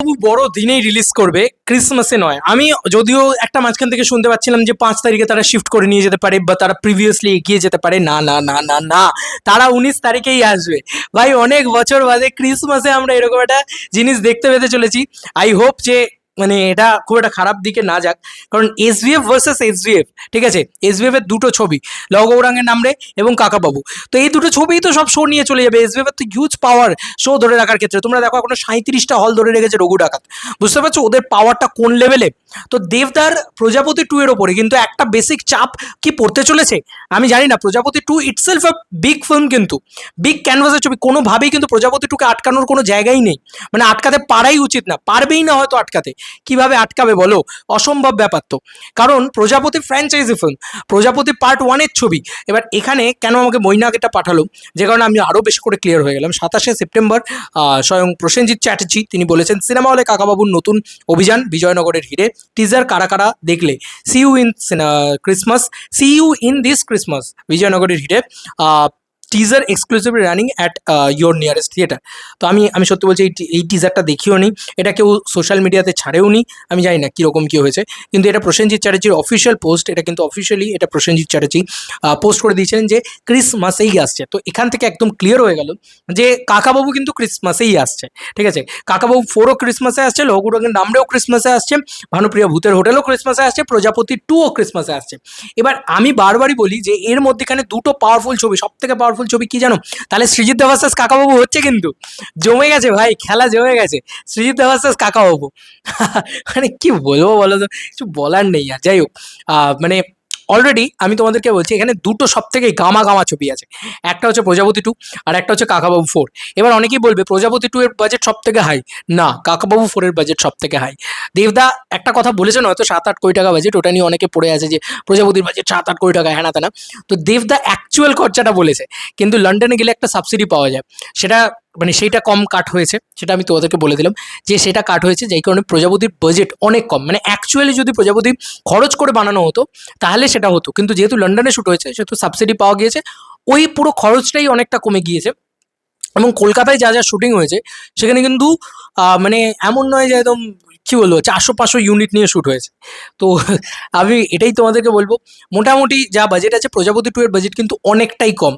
খুব বড় দিনেই রিলিজ করবে ক্রিসমাসে নয়। আমি যদিও একটা মাঝখান থেকে শুনতে পাচ্ছিলাম যে পাঁচ তারিখে তারা শিফট করে নিয়ে যেতে পারে, বা তারা প্রিভিয়াসলি এগিয়ে যেতে পারে। না না না না না। তারা উনিশ তারিখেই আসবে। ভাই, অনেক বছর বাদে ক্রিসমাসে আমরা এরকম একটা জিনিস দেখতে পেতে চলেছি। আই হোপ যে মানে এটা খুব একটা খারাপ দিকে না যাক। কারণ এসভিএফ ভার্সেস এসভিএফ ঠিক আছে? এসভিএফ দুটো ছবি লগৌরাঙ্গের নামরে এবং কাকাবাবু। তো এই দুটো ছবিই তো সব শো নিয়ে চলে যাবে। এসভিএফ তো হিউজ পাওয়ার শো ধরে রাখার ক্ষেত্রে। তোমরা দেখো এখনও সাঁত্রিশটা হল ধরে রেখেছে রঘু ডাকাত। বুঝতে পারছ? ওদের পাওয়ারটা কোন লেভেলে তো দেবদার প্রজাপতি টু এর ওপরে কিন্তু একটা বেসিক চাপ কি পড়তে চলেছে? আমি জানি না। Prajapati two itself a big film কিন্তু। বিগ ক্যানভাসের ছবি। কোনোভাবেই কিন্তু প্রজাপতি টুকে আটকানোর কোনো জায়গাই নেই। মানে আটকাতে পারাই উচিত না। পারবেই না হয়তো আটকাতে। কীভাবে আটকাবে বলো? অসম্ভব ব্যাপার তো। কারণ Prajapati franchise film Prajapati part ওয়ানের ছবি। এবার এখানে কেন আমাকে মৈনাক এটা পাঠালো? যে কারণে আমি আরও বেশি করে ক্লিয়ার হয়ে গেলাম। সাতাশে সেপ্টেম্বর স্বয়ং প্রসেনজিৎ চ্যাটার্জি, তিনি বলেছেন সিনেমা হলে কাকাবাবুর নতুন অভিযান, বিজয়নগরের হিরে। টিজার কারা কারা দেখলে? See you in Christmas see you in this Christmas বিজয়নগরের হিরে। Teaser exclusively running at your nearest theatre তো আমি আমি সত্যি বলছি, এই এই টিজারটা দেখিও নি। এটা কেউ সোশ্যাল মিডিয়াতে ছাড়েও নি। আমি জানি না কীরকম কী হয়েছে। কিন্তু এটা প্রসেনজিৎ চ্যাটার্জির অফিসিয়াল পোস্ট এটা কিন্তু অফিসিয়ালি এটা প্রসেনজিৎ চ্যাটার্জি পোস্ট করে দিয়েছিলেন যে ক্রিসমাসেই আসছে। তো এখান থেকে একদম ক্লিয়ার হয়ে গেল যে কাকাবাবু কিন্তু ক্রিসমাসেই আসছে। ঠিক আছে? কাকাবাবু ফোরও ক্রিসমাসে আসছে লঘুরঙের নামরেও ক্রিসমাসে আসছে, ভানুপ্রিয়া ভূতের হোটেলও ক্রিসমাসে আসছে, প্রজাপতি টুও ক্রিসমাসে আসছে। এবার আমি বারবারই বলি যে এর মধ্যেখানে দুটো পাওয়ারফুল ছবি সব থেকে ছবি কি জানো? তাহলে সৃজিত দেবাশাস কাকাবাবু হচ্ছে কিন্তু জমে গেছে ভাই, খেলা জমে গেছে। সৃজিত দেবাশাস কাকাবাবু। মানে কি বলব বলো তো? কিছু বলার নেই আর। যাই হোক মানে অলরেডি আমি তোমাদেরকে বলছি, এখানে দুটো সব থেকে গামা গামা ছবি আছে। একটা হচ্ছে প্রজাপতি টু আর একটা হচ্ছে কাকাবাবু ফোর এবার অনেকেই বলবে, প্রজাপতি টু এর বাজেট সব থেকে হাই না, কাকাবাবু ফোরের বাজেট সব থেকে হাই দেবদা, একটা কথা বলেছেন হয়তো সাত আট কোটি টাকা বাজেট ওটা নিয়ে অনেকে পড়ে আছে যে প্রজাপতির বাজেট সাত আট কোটি টাকা হ্যাঁ না তা না তো দেবদা অ্যাকচুয়াল খরচাটা বলেছে, কিন্তু লন্ডনে গেলে একটা সাবসিডি পাওয়া যায়। সেটা মানে সেইটা কম কাট হয়েছে, সেটা আমি তোমাদেরকে বলে দিলাম যে সেটা কাট হয়েছে, যেই কারণে প্রজাপতির বাজেট অনেক কম। মানে অ্যাকচুয়ালি যদি প্রজাপতি খরচ করে বানানো হতো, তাহলে সেটা হতো। কিন্তু যেহেতু লন্ডনে শ্যুট হয়েছে, সেহেতু সাবসিডি পাওয়া গিয়েছে, ওই পুরো খরচটাই অনেকটা কমে গিয়েছে। এবং কলকাতায় যা যা শুটিং হয়েছে, সেখানে কিন্তু মানে এমন নয় যে একদম, কি বলব, চারশো পাঁচশো ইউনিট নিয়ে শ্যুট হয়েছে। তো আমি এটাই তোমাদেরকে বলব, মোটামুটি যা বাজেট আছে, প্রজাপতি টু এর বাজেট কিন্তু অনেকটাই কম।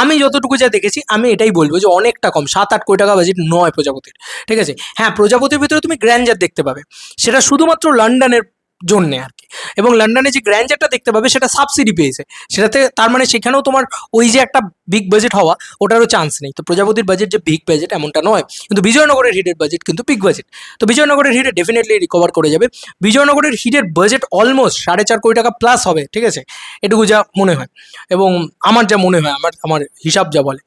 আমি যতটুকু যা দেখেছি, আমি এটাই বলব যে অনেকটা কম, সাত আট কোটি টাকা বাজেট নয় প্রজাপতির, ঠিক আছে? হ্যাঁ প্রজাপতির ভিতরে তুমি গ্র্যান্ডার দেখতে পাবে। সেটা শুধুমাত্র লন্ডনের জন্যে আর কি। এবং লন্ডনে যে গ্র্যান্ডারটা দেখতে পাবে সেটা সাবসিডি পেয়েছে। সেটাতে তার মানে সেখানেও তোমার ওই যে একটা বিগ বাজেট হওয়া, ওটারও চান্স নেই। তো প্রজাপতির বাজেট যে বিগ বাজেট এমনটা নয়, কিন্তু বিজয়নগরের হিটের বাজেট কিন্তু বিগ বাজেট তো বিজয়নগরের হিটে ডেফিনেটলি রিকভার করে যাবে। বিজয়নগরের হিটের বাজেট অলমোস্ট সাড়ে চার কোটি টাকা প্লাস হবে, ঠিক আছে? এটুকু যা মনে হয়। এবং আমার যা মনে হয়, আমার আমার হিসাব যা বলে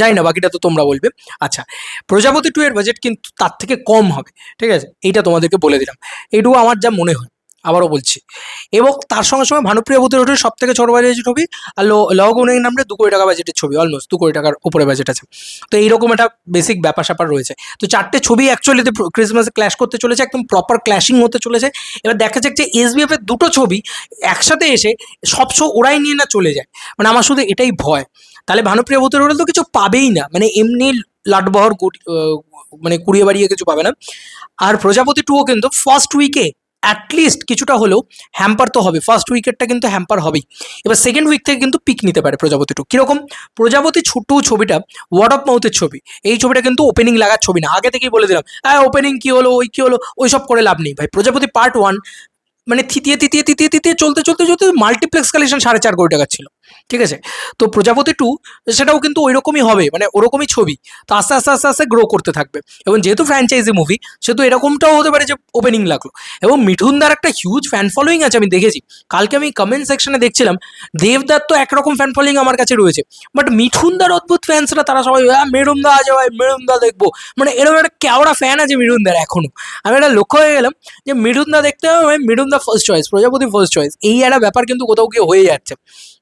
যাই না, বাকিটা তো তোমরা বলবে। আচ্ছা প্রজাপতি টু এর বাজেট কিন্তু তার থেকে কম হবে, ঠিক আছে? এইটা তোমাদেরকে বলে দিলাম। এইটুকু আমার যা মনে হয়। আবারও বলছি। এবং তার সঙ্গে সঙ্গে ভানুপ্রিয়া ভূতের হোটেল সব থেকে ছোট বাজেটের ছবি আর লগুনের নামে দু কোটি টাকা বাজেটের ছবি অলমোস্ট দু কোটি টাকার উপরে বাজেট আছে। তো এইরকম একটা বেসিক ব্যাপার স্যাপার রয়েছে। তো চারটে ছবি অ্যাকচুয়ালিতে ক্রিসমাসে ক্ল্যাশ করতে চলেছে, একদম প্রপার ক্ল্যাশিং হতে চলেছে। এবার দেখা যাক যে এসবিএফ এর দুটো ছবি একসাথে এসে সব ওরাই নিয়ে না চলে যায়। মানে আমার শুধু এটাই ভয়। তাহলে ভানুপ্রিয়া ভূতের হোটেল তো কিছু পাবেই না। মানে এমনি লাটবহর মানে কুড়িয়ে বাড়িয়ে কিছু পাবে না। আর প্রজাপতি টুও কিন্তু ফার্স্ট উইকে অ্যাটলিস্ট কিছুটা হলেও হ্যাম্পার তো হবে। ফার্স্ট উইকেটটা কিন্তু হ্যাম্পার হবেই। এবার সেকেন্ড উইক থেকে কিন্তু পিক নিতে পারে প্রজাপতি টু কীরকম? প্রজাপতি ছোট্ট ছবিটা ওয়ার্ড অফ মাউথের ছবি। এই ছবিটা কিন্তু ওপেনিং লাগার ছবি না। আগে থেকেই বলে দিলাম হ্যাঁ ওপেনিং কী হলো, ওই কী হলো, ওই সব করে লাভ নেই। ভাই, প্রজাপতি পার্ট ওয়ান মানে থিতিয়ে তিতিয়ে তিতিয়ে তিতিয়ে চলতে চলতে চলতে মাল্টিপ্লেক্স কালেকশন সাড়ে চার কোটি টাকা ছিল। ঠিক আছে? তো প্রজাপতি টু সেটাও কিন্তু ওই রকমই হবে মানে ওরকমই ছবি। তো আস্তে আস্তে আস্তে আস্তে গ্রো করতে থাকবে। এবং যেহেতু ফ্র্যাঞ্চাইজি মুভি সেহেতু এরকমটাও হতে পারে যে ওপেনিং লাগল। এবং মিঠুনদার একটা হিউজ ফ্যান ফলোয়িং আছে, আমি দেখেছি। কালকে আমি কমেন্ট সেকশনে দেখছিলাম, দেবদার তো একরকম ফ্যান ফলোয়িং আমার কাছে রয়েছে। বাট মিঠুনদার অদ্ভুত ফ্যান্সরা তারা সবাই মেরুমদা আছে ভাই মেরুমদা দেখব। মানে এরকম একটা কেওড়া ফ্যান আছে মিঠুনদার এখনও আমি একটা লক্ষ্য হয়ে গেলাম যে মিঠুনদা দেখতে হবে মিঠুনদা first choice Prajapati first choice এই একটা ব্যাপার কিন্তু কোথাও গিয়ে হয়ে যাচ্ছে।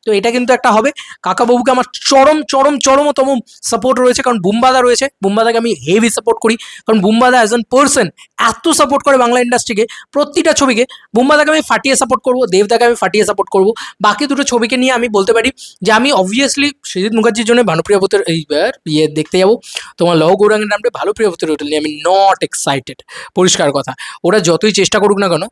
তো এটা কিন্তু একটা হবে। কাকাবাবুকে আমার চরম চরম, চরমতম সাপোর্ট রয়েছে, কারণ বুম্বাদা রয়েছে। বুম্বাদাকে আমি হেভি সাপোর্ট করি, কারণ বুম্বাদা অ্যাজ অ্যান পার্সন এত সাপোর্ট করে বাংলা ইন্ডাস্ট্রিকে প্রতিটা ছবিকে। বুম্বাদাকে আমি ফাটিয়ে সাপোর্ট করব, দেবদাকে আমি ফাটিয়ে সাপোর্ট করব। বাকি দুটো ছবিকে নিয়ে আমি বলতে পারি যে, আমি অবভিয়াসলি সৃজিৎ মুখার্জির জন্য ভানুপ্রিয়া ভূতের এইবার ইয়ে দেখতে যাব। তোমার লহ গৌরাঙ্গের নামটা ভালো প্রিয় ভূতের হোটেল নিয়ে আমি নট এক্সাইটেড পরিষ্কার কথা। ওরা যতই চেষ্টা করুক না কেন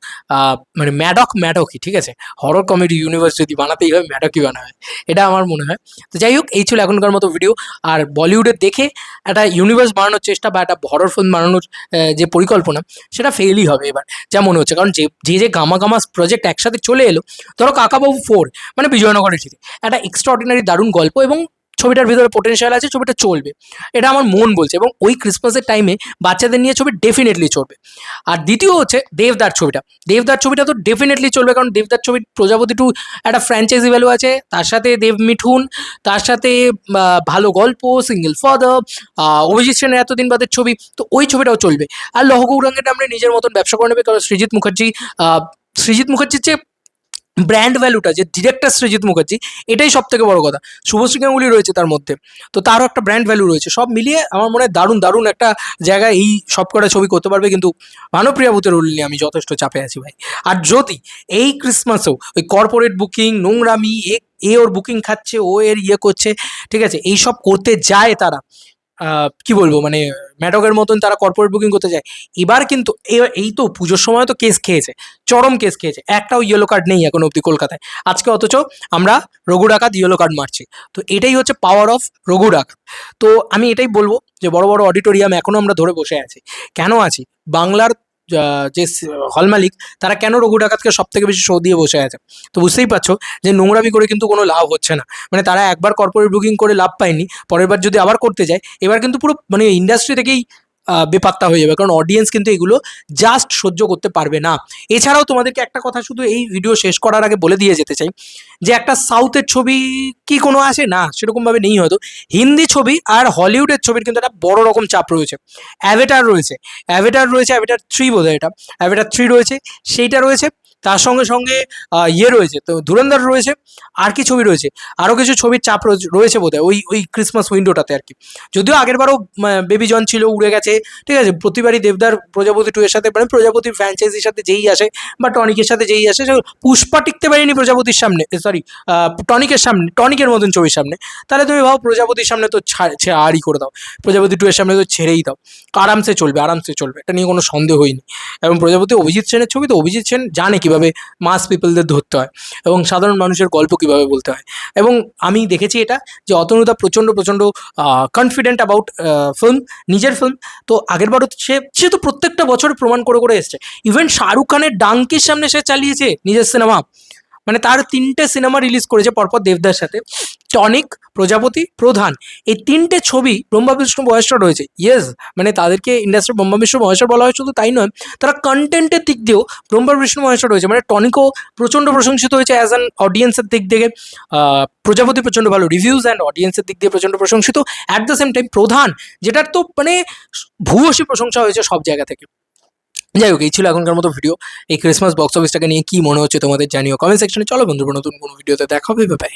মানে ম্যাডক ম্যাডকই, ঠিক আছে? হরর কমেডি ইউনিভার্স যদি বানাতেই হয়, ম্যাডকই বানাবে। এটা আমার মনে হয়। তো যাই হোক, এই ছিল এখনকার মতো ভিডিও আর বলিউডের দেখে একটা ইউনিভার্স বানানোর চেষ্টা বা একটা হরর ফিল্ম বানানোর যে পরিকল্পনা, সেটা ফেলই হবে এবার। যা মনে হচ্ছে। কারণ যে যে যে গামা গামা প্রজেক্ট একসাথে চলে এলো, ধরো কাকাবাবু ফোর মানে বিজয়নগরের থেকে একটা এক্সট্রাঅর্ডিনারি দারুণ গল্প এবং ছবিটার ভিতরে পোটেনশিয়াল আছে, ছবিটা চলবে। এটা আমার মন বলছে এবং ওই ক্রিসমাসের টাইমে বাচ্চাদের নিয়ে ছবি ডেফিনেটলি চলবে। আর দ্বিতীয় হচ্ছে দেবদার ছবিটা। দেবদার ছবিটা তো ডেফিনেটলি চলবে কারণ দেবদার ছবির প্রজাপতি টু একটা ফ্র্যাঞ্চাইজি ভ্যালু আছে। তার সাথে দেব মিঠুন, তার সাথে ভালো গল্প সিঙ্গেল ফাদার অভিজিৎ সেনের এতদিন বাদের ছবি, তো ওই ছবিটাও চলবে। আর লহ গৌরাঙ্গেটা আমরা নিজের মতন ব্যবসা করে নেবে, কারণ সৃজিৎ মুখার্জি সৃজিৎ মুখার্জির যে ব্র্যান্ড ভ্যালুটা যে ডিরেক্টর সৃজিৎ মুখার্জি এটাই সব থেকে বড় কথা। শুভশ্রী গাঙ্গুলি রয়েছে তার মধ্যে। তো তারও একটা ব্র্যান্ড ভ্যালু রয়েছে। সব মিলিয়ে আমার মনে হয় দারুণ দারুণ একটা জায়গায় এই সব কটা ছবি করতে পারবে। কিন্তু ভানুপ্রিয়া ভূতের রোল নিয়ে আমি যথেষ্ট চাপে আছি ভাই। আর যদি এই ক্রিসমাসেও ওই কর্পোরেট বুকিং নোংরামি, এ ওর বুকিং খাচ্ছে, ও এর ইয়ে করছে, ঠিক আছে? এই সব করতে যায় তারা। কি বলব মানে ম্যাডকের মতন তারা কর্পোরেট বুকিং করতে যায়। এবার কিন্তু এই তো পুজোর সময় তো কেস খেয়েছে, চরম কেস খেয়েছে, একটাও ইয়েলো কার্ড নেই এখন অব্দি কলকাতায়। আজকে অথচ আমরা রঘু ডাকাত ইয়েলো কার্ড মারছি। তো এটাই হচ্ছে পাওয়ার অফ রঘু ডাকাত। তো আমি এটাই বলব যে বড় বড় অডিটোরিয়াম এখনও আমরা ধরে বসে আছি। কেন আছি? বাংলার যে হল মালিক, তারা কেন রঘু ডাকাতকে সব থেকে বেশি শো দিয়ে বসে আছে? তো বুঝতেই পারছ যে নোংরামি করে কিন্তু কোনো লাভ হচ্ছে না। মানে তারা একবার কর্পোরেট বুকিং করে লাভ পায়নি, পরের বার যদি আবার করতে যায়, এবার কিন্তু পুরো মানে ইন্ডাস্ট্রি থেকেই বেপাত্তা হয়ে যাবে। কারণ অডিয়েন্স কিন্তু এগুলো জাস্ট সহ্য করতে পারবে না। এছাড়াও তোমাদেরকে একটা কথা শুধু এই ভিডিও শেষ করার আগে বলে দিয়ে যেতে চাই, যে একটা সাউথের ছবি কি কোনো আসে না, সেরকমভাবে নেই হয়তো। হিন্দি ছবি আর হলিউডের ছবির কিন্তু একটা বড় রকম চাপ রয়েছে। অ্যাভেটার রয়েছে। অ্যাভেটার রয়েছে অ্যাভেটার থ্রি বোধ হয় এটা। অ্যাভেটার থ্রি রয়েছে, সেইটা রয়েছে তার সঙ্গে সঙ্গে ইয়ে রয়েছে, তো ধুরন্ধর রয়েছে, আর কি ছবি রয়েছে আরও কিছু ছবির চাপ রয়েছে- রয়েছে বোধ হয় ওই ওই ক্রিসমাস উইন্ডোটাতে আর কি। যদিও আগেরবারও বেবি জন ছিল, উড়ে গেছে, ঠিক আছে, প্রতিবারই দেবদার প্রজাপতি টু এর সাথে মানে প্রজাপতি ফ্র্যাঞ্চাইজির সাথে যেই আসে, বা টনিকের সাথে যেই আসে পুষ্পা টিকতে পারেনি প্রজাপতির সামনে সরি টনিকের সামনে, টনিকের মতন ছবির সামনে, তাহলে তুমি ভাবো প্রজাপতির সামনে তো ছা- ছে- আড়ই করে দাও, প্রজাপতি টু এর সামনে তো ছেড়েই দাও আরামসে চলবে আরামসে চলবে, এটা নিয়ে কোনো সন্দেহই নেই, এবং প্রজাপতি অভিজিৎ সেনের ছবি তো অভিজিৎ সেন জানে কীভাবে মাস পিপলদের ধরতে হয় এবং সাধারণ মানুষের গল্প কীভাবে বলতে হয়। এবং আমি দেখেছি এটা যে অতনুদা প্রচণ্ড প্রচণ্ড কনফিডেন্ট অ্যাবাউট ফিল্ম নিজের ফিল্ম তো আগেরবারও সে সে তো প্রত্যেকটা বছর প্রমাণ করে করে এসছে। ইভেন শাহরুখ খানের ডাঙ্কের সামনে সে চালিয়েছে নিজের সিনেমা মানে তার তিনটে সিনেমা রিলিজ করেছে পরপর দেবদার সাথে। টনিক প্রজাপতি প্রধান। এই তিনটে ছবি ব্রহ্মা বিষ্ণু মহেশ্বর রয়েছে। ইয়েস মানে তাদেরকে ইন্ডাস্ট্রি ব্রহ্মা বিষ্ণু মহেশ্বর বলা হয়, শুধু তাই নয়, তারা কন্টেন্টের দিক দিয়েও ব্রহ্মা বিষ্ণু মহেশ্বর রয়েছে। মানে টনিকও প্রচণ্ড প্রশংসিত হয়েছে অ্যাজ অ্যান অডিয়েন্সের দিক থেকে। প্রজাপতি প্রচণ্ড ভালো রিভিউজ অ্যান্ড অডিয়েন্সের দিক দিয়ে প্রচণ্ড প্রশংসিত। অ্যাট দ্য সেম টাইম প্রধান, যেটার তো মানে ভূয়সী প্রশংসা হয়েছে সব জায়গা থেকে। যাই হোক, এই ছিল এখনকার মতো ভিডিও এই ক্রিসমাস বক্স অফিসটাকে নিয়ে কি মনে হচ্ছে তোমাদের জানিও কমেন্ট সেকশনে। চলো বন্ধুরা, নতুন কোনো ভিডিওতে দেখা হবে। বাই